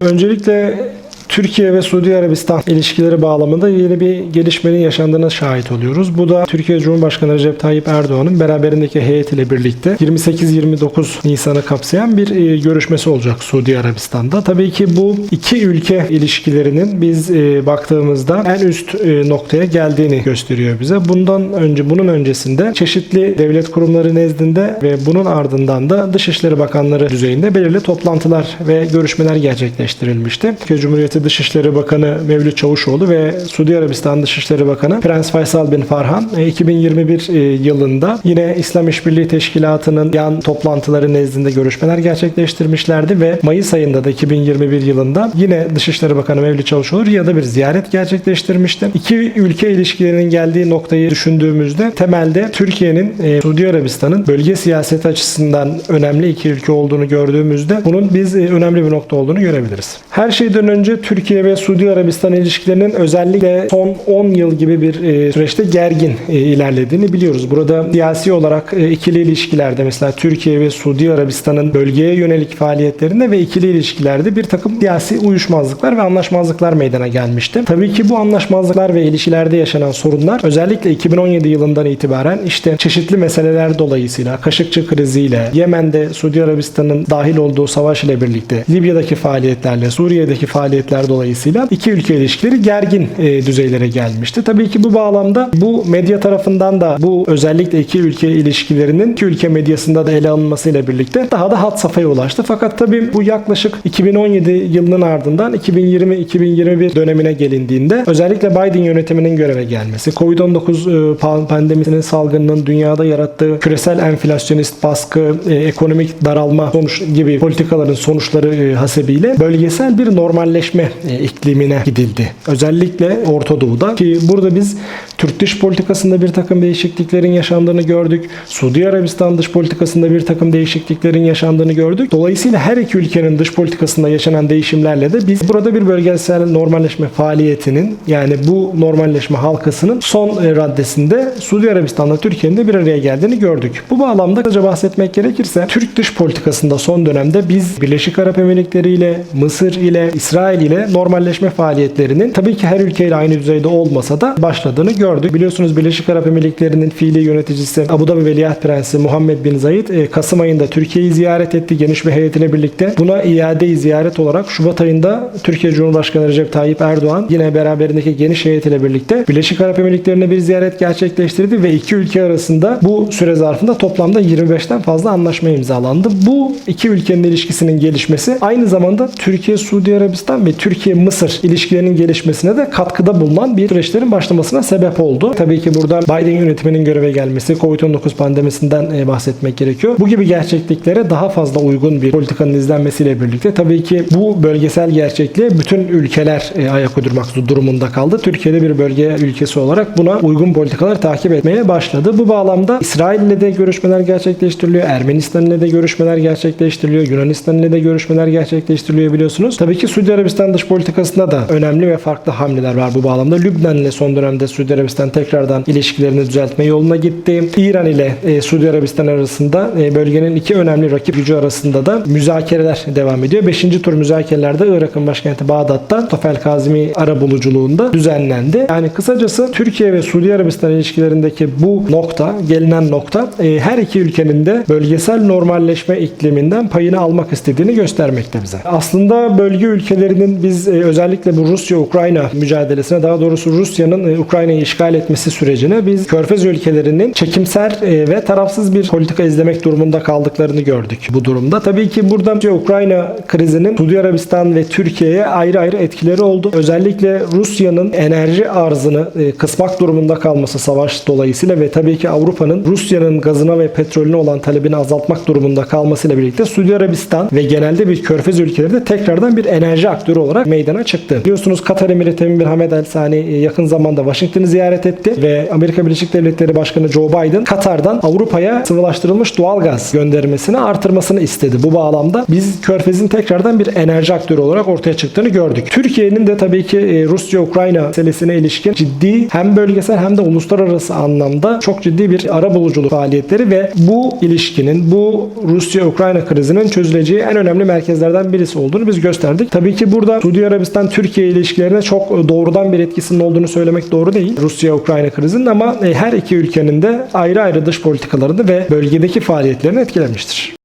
Öncelikle Türkiye ve Suudi Arabistan ilişkileri bağlamında yeni bir gelişmenin yaşandığına şahit oluyoruz. Bu da Türkiye Cumhurbaşkanı Recep Tayyip Erdoğan'ın beraberindeki heyet ile birlikte 28-29 Nisan'ı kapsayan bir e, görüşmesi olacak Suudi Arabistan'da. Tabii ki bu iki ülke ilişkilerinin biz e, baktığımızda en üst e, noktaya geldiğini gösteriyor bize. Bundan önce bunun öncesinde çeşitli devlet kurumları nezdinde ve bunun ardından da Dışişleri Bakanları düzeyinde belirli toplantılar ve görüşmeler gerçekleştirilmişti. Türkiye Cumhuriyeti Dışişleri Bakanı Mevlüt Çavuşoğlu ve Suudi Arabistan Dışişleri Bakanı Prens Faysal bin Farhan e, 2021 e, yılında yine İslam İşbirliği Teşkilatı'nın yan toplantıları nezdinde görüşmeler gerçekleştirmişlerdi ve Mayıs ayında da 2021 yılında yine Dışişleri Bakanı Mevlüt Çavuşoğlu Riyad'a bir ziyaret gerçekleştirmişti. İki ülke ilişkilerinin geldiği noktayı düşündüğümüzde temelde Türkiye'nin e, Suudi Arabistan'ın bölge siyaseti açısından önemli iki ülke olduğunu gördüğümüzde bunun biz e, önemli bir nokta olduğunu görebiliriz. Her şeyden önce Türkiye ve Suudi Arabistan ilişkilerinin özellikle son 10 yıl gibi bir e, süreçte gergin e, ilerlediğini biliyoruz. Burada siyasi olarak e, ikili ilişkilerde mesela Türkiye ve Suudi Arabistan'ın bölgeye yönelik faaliyetlerinde ve ikili ilişkilerde bir takım siyasi uyuşmazlıklar ve anlaşmazlıklar meydana gelmişti. Tabii ki bu anlaşmazlıklar ve ilişkilerde yaşanan sorunlar özellikle 2017 yılından itibaren işte çeşitli meseleler dolayısıyla Kaşıkçı kriziyle, Yemen'de Suudi Arabistan'ın dahil olduğu savaş ile birlikte Libya'daki faaliyetlerle, Suriye'deki faaliyetler dolayısıyla iki ülke ilişkileri gergin e, düzeylere gelmişti. Tabii ki bu bağlamda bu medya tarafından da bu özellikle iki ülke ilişkilerinin iki ülke medyasında da ele alınmasıyla birlikte daha da hat safhaya ulaştı. Fakat tabii bu yaklaşık 2017 yılının ardından 2020-2021 dönemine gelindiğinde özellikle Biden yönetiminin göreve gelmesi, Covid-19 e, pa- pandemisinin salgınının dünyada yarattığı küresel enflasyonist baskı, e, ekonomik daralma sonuç gibi politikaların sonuçları e, hasebiyle bölgesel bir normalleşme iklimine gidildi. Özellikle Orta Doğu'da ki burada biz Türk dış politikasında bir takım değişikliklerin yaşandığını gördük. Suudi Arabistan dış politikasında bir takım değişikliklerin yaşandığını gördük. Dolayısıyla her iki ülkenin dış politikasında yaşanan değişimlerle de biz burada bir bölgesel normalleşme faaliyetinin yani bu normalleşme halkasının son e, raddesinde Suudi Arabistan'la Türkiye'nin de bir araya geldiğini gördük. Bu bağlamda kısaca bahsetmek gerekirse Türk dış politikasında son dönemde biz Birleşik Arap Emirlikleri ile Mısır ile İsrail ile normalleşme faaliyetlerinin tabii ki her ülkeyle aynı düzeyde olmasa da başladığını gördük. Biliyorsunuz Birleşik Arap Emirlikleri'nin fiili yöneticisi Abu Dhabi Veliaht Prensi Muhammed Bin Zayed e, Kasım ayında Türkiye'yi ziyaret etti geniş bir heyetiyle birlikte. Buna iade ziyaret olarak Şubat ayında Türkiye Cumhurbaşkanı Recep Tayyip Erdoğan yine beraberindeki geniş heyetiyle birlikte Birleşik Arap Emirlikleri'ne bir ziyaret gerçekleştirdi ve iki ülke arasında bu süre zarfında toplamda 25'ten fazla anlaşma imzalandı. Bu iki ülkenin ilişkisinin gelişmesi aynı zamanda Türkiye, Suudi Arabistan ve Türkiye-Mısır ilişkilerinin gelişmesine de katkıda bulunan bir süreçlerin başlamasına sebep oldu. Tabii ki burada Biden yönetiminin göreve gelmesi, Covid-19 pandemisinden e, bahsetmek gerekiyor. Bu gibi gerçekliklere daha fazla uygun bir politikanın izlenmesiyle birlikte tabii ki bu bölgesel gerçekliğe bütün ülkeler e, ayak uydurmak durumunda kaldı. Türkiye'de bir bölge ülkesi olarak buna uygun politikalar takip etmeye başladı. Bu bağlamda İsrail ile de görüşmeler gerçekleştiriliyor. Ermenistan ile de görüşmeler gerçekleştiriliyor. Yunanistan ile de görüşmeler gerçekleştiriliyor biliyorsunuz. Tabii ki Suudi Arabistan dış politikasında da önemli ve farklı hamleler var bu bağlamda. Lübnan ile son dönemde Suudi Arabistan tekrardan ilişkilerini düzeltme yoluna gitti. İran ile e, Suudi Arabistan arasında e, bölgenin iki önemli rakip gücü arasında da müzakereler devam ediyor. Beşinci tur müzakerelerde Irak'ın başkenti Bağdat'ta Tofel Kazimi ara buluculuğunda düzenlendi. Yani kısacası Türkiye ve Suudi Arabistan ilişkilerindeki bu nokta, gelinen nokta e, her iki ülkenin de bölgesel normalleşme ikliminden payını almak istediğini göstermekte bize. Aslında bölge ülkelerinin biz e, özellikle bu Rusya-Ukrayna mücadelesine daha doğrusu Rusya'nın e, Ukrayna'yı işgal etmesi sürecine biz Körfez ülkelerinin çekimser e, ve tarafsız bir politika izlemek durumunda kaldıklarını gördük bu durumda. Tabii ki burada Ukrayna krizinin Suudi Arabistan ve Türkiye'ye ayrı ayrı etkileri oldu. Özellikle Rusya'nın enerji arzını e, kısmak durumunda kalması savaş dolayısıyla ve tabii ki Avrupa'nın Rusya'nın gazına ve petrolüne olan talebini azaltmak durumunda kalmasıyla birlikte Suudi Arabistan ve genelde bir körfez ülkeleri de tekrardan bir enerji aktörü olarak meydana çıktı. Biliyorsunuz Katar Emireti Emir Hamed El Sani e, yakın zamanda Washington'ı ziyaret etti ve Amerika Birleşik Devletleri Başkanı Joe Biden Katar'dan Avrupa'ya sıvılaştırılmış doğalgaz göndermesini artırmasını istedi. Bu bağlamda biz Körfez'in tekrardan bir enerji aktörü olarak ortaya çıktığını gördük. Türkiye'nin de tabii ki e, Rusya-Ukrayna meselesine ilişkin ciddi hem bölgesel hem de uluslararası anlamda çok ciddi bir ara buluculuk faaliyetleri ve bu ilişkinin, bu Rusya-Ukrayna krizinin çözüleceği en önemli merkezlerden birisi olduğunu biz gösterdik. Tabii ki burada Suudi Arabistan-Türkiye ilişkilerine çok doğrudan bir etkisinin olduğunu söylemek doğru değil. Rusya-Ukrayna krizinin ama e, her iki ülkenin de ayrı ayrı dış politikalarını ve bölgedeki faaliyetlerini etkilemiştir.